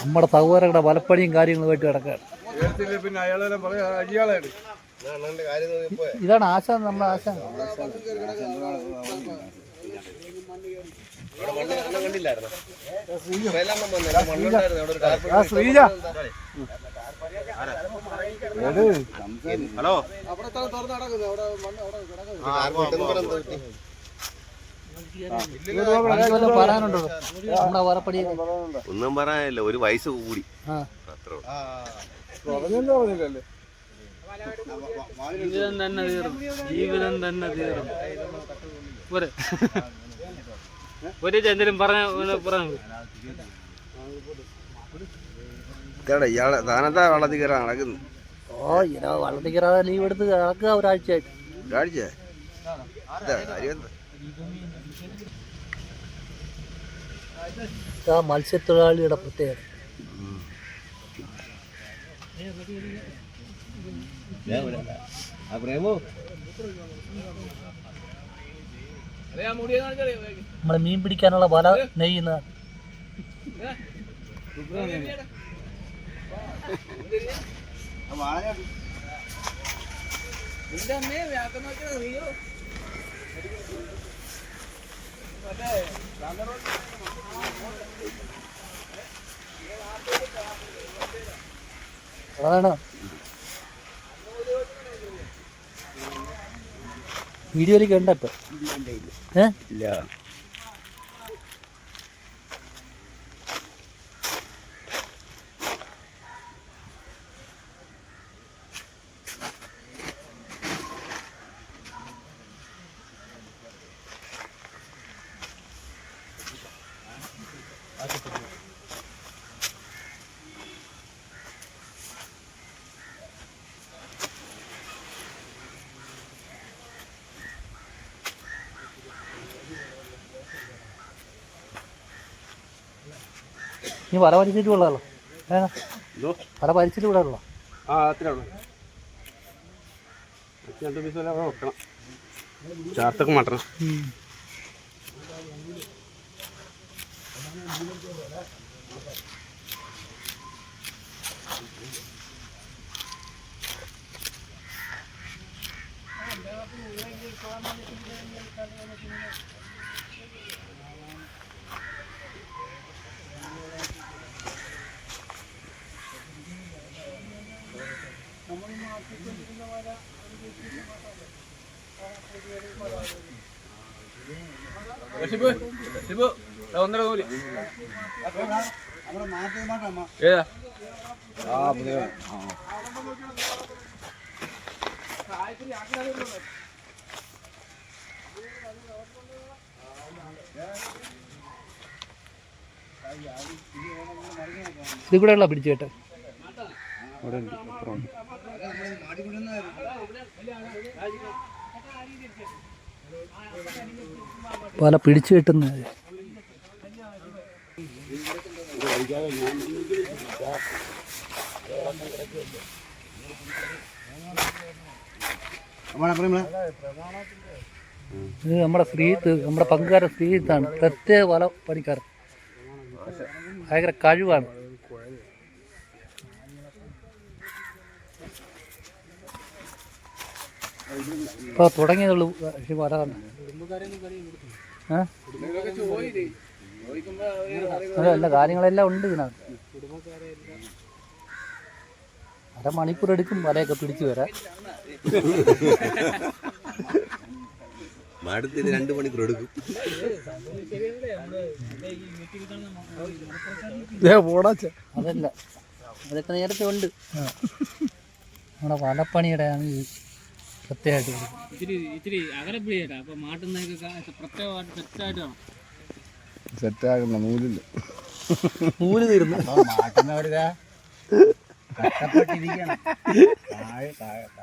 നമ്മുടെ സഹോദരങ്ങളുടെ വലപ്പണിയും കാര്യങ്ങളുമായിട്ട് കിടക്കുകയാണ്. എടുത്തില്ല പിന്നെ അയാളെല്ലാം പറയാ ശ്രീജ ഇതാണ് അവിടെ നമ്മുടെ തുറന്നു ശ്രീജ. ഹലോ. അവിടെ വല്ലതും പറയാനുണ്ടോ നമ്മുടെ വലപ്പണി ഒന്നും പറയാനില്ല. ഒരു വയസ്സ് കൂടി. അത്രേ ജീവിതം തന്നെ തീർന്നു ജീവിതം തന്നെ തീർന്നു ഒരു ഒരു എന്തെങ്കിലും പറഞ്ഞ പറഞ്ഞു ഇയാളെ താനത്താ വെള്ളത്തിൽ കയറാൻ നടക്കുന്നു? ഓ ഇങ്ങനെ വള്ളത്തിൽ കയറാതെ ലീവ് എടുത്ത് കിടക്കുക ഒരാഴ്ചയായിട്ട്. ഒരാഴ്ച ആ മത്സ്യത്തൊഴിലാളിയുടെ പ്രത്യേകത. നമ്മൾ മീൻ പിടിക്കാനുള്ള വല നെയ്യുന്ന അതാണ് വീഡിയോയിലേക്ക് ഉണ്ടോ ഇപ്പൊ? ഏ? ഇല്ല. നീ വര വലിച്ചിട്ട് വിടാമല്ലോ വര വലിച്ചിട്ട് വിടാമല്ലോ ആ അത്രേ ഉള്ളൂ. രണ്ട് പീസ് വെക്കണം. ചാർത്തൊക്കെ മാറ്റണം. Terima kasih, Bu. Terima kasih, Bu. ഏതാ ഇത് കൂടെ ഉള്ള പിടിച്ചു കേട്ടോ അവിടെ വല പിടിച്ചു കിട്ടുന്നത്. ഇത് നമ്മുടെ സ്ത്രീത്ത് നമ്മുടെ പങ്കുകാരൻ സ്ത്രീത്താണ്. പ്രത്യേക വല പണിക്കാരൻ. ഭയങ്കര കഴിവാണ്. ഇപ്പോൾ തുടങ്ങിയതുള്ളൂ തന്നെ. ഏ? അതെ എല്ലാ കാര്യങ്ങളെല്ലാം ഉണ്ട് ഇതിനകത്ത്. അരമണിക്കൂർ എടുക്കും വലയൊക്കെ പിടിച്ചു വരാൻ. മടുത്തിന് രണ്ട് മണിക്കൂർ എടുക്കും. അതല്ല അതൊക്കെ നേരത്തെ ഉണ്ട്. നമ്മുടെ വലപ്പണിയുടെ ആണ് ഈ പ്രത്യേകമായിട്ട് ഇത്തിരി ഇത്തിരി ഇച്ചിരി അപ്പോൾ മാട്ടുന്നതൊക്കെ പ്രത്യേകമായിട്ട് സെറ്റായിട്ട് വേണം സെറ്റാകുന്ന നൂലില്ല നൂൽ തീർന്നു. കഷ്ടപ്പെട്ടിരിക്കണം. താഴെ താഴെ താഴെ